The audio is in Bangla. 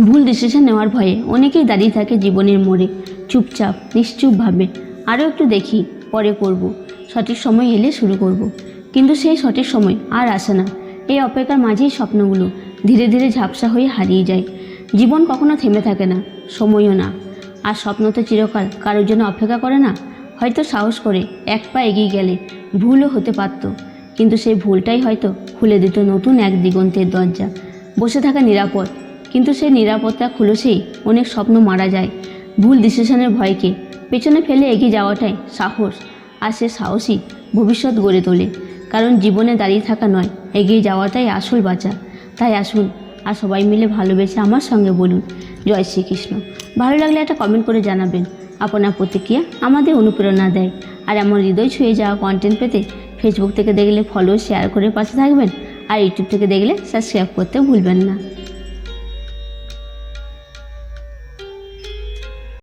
ভুল ডিসিশন নেওয়ার ভয়ে অনেকেই দাঁড়িয়ে থাকে জীবনের মোড়ে। চুপচাপ, নিশ্চুপভাবে। আরও একটু দেখি, পরে করব। সঠিক সময় এলে শুরু করব। কিন্তু সেই সঠিক সময় আর আসে না। এই অপেক্ষার মাঝেই স্বপ্নগুলো ধীরে ধীরে ঝাপসা হয়ে হারিয়ে যায়। জীবন কখনো থেমে থাকে না, সময়ও না। আর স্বপ্ন তো চিরকাল কারোর জন্য অপেক্ষা করে না। হয়তো সাহস করে এক পা এগিয়ে গেলে ভুলও হতে পারত। কিন্তু সেই ভুলটাই হয়তো খুলে দিত নতুন এক দিগন্তের দরজা। বসে থাকা নিরাপদ কিন্তু সে নিরাপত্তা খুলসেই অনেক স্বপ্ন মারা যায়। ভুল ডিসিশনের ভয়কে পেছনে ফেলে এগিয়ে যাওয়াটাই সাহস, আর সে সাহসই ভবিষ্যৎ গড়ে তোলে। কারণ জীবনে দাঁড়িয়ে থাকা নয়, এগিয়ে যাওয়াটাই আসল বাঁচা। তাই আসুন, আর সবাই মিলে ভালোবেসে আমার সঙ্গে বলুন, জয় শ্রীকৃষ্ণ। ভালো লাগলে একটা কমেন্ট করে জানাবেন। আপনার প্রতিক্রিয়া আমাদের অনুপ্রেরণা দেয়। আর এমন হৃদয় ছুঁয়ে যাওয়া কন্টেন্ট পেতে ফেসবুক থেকে দেখলে ফলো শেয়ার করে পাশে থাকবেন। আর ইউটিউব থেকে দেখলে সাবস্ক্রাইব করতে ভুলবেন না।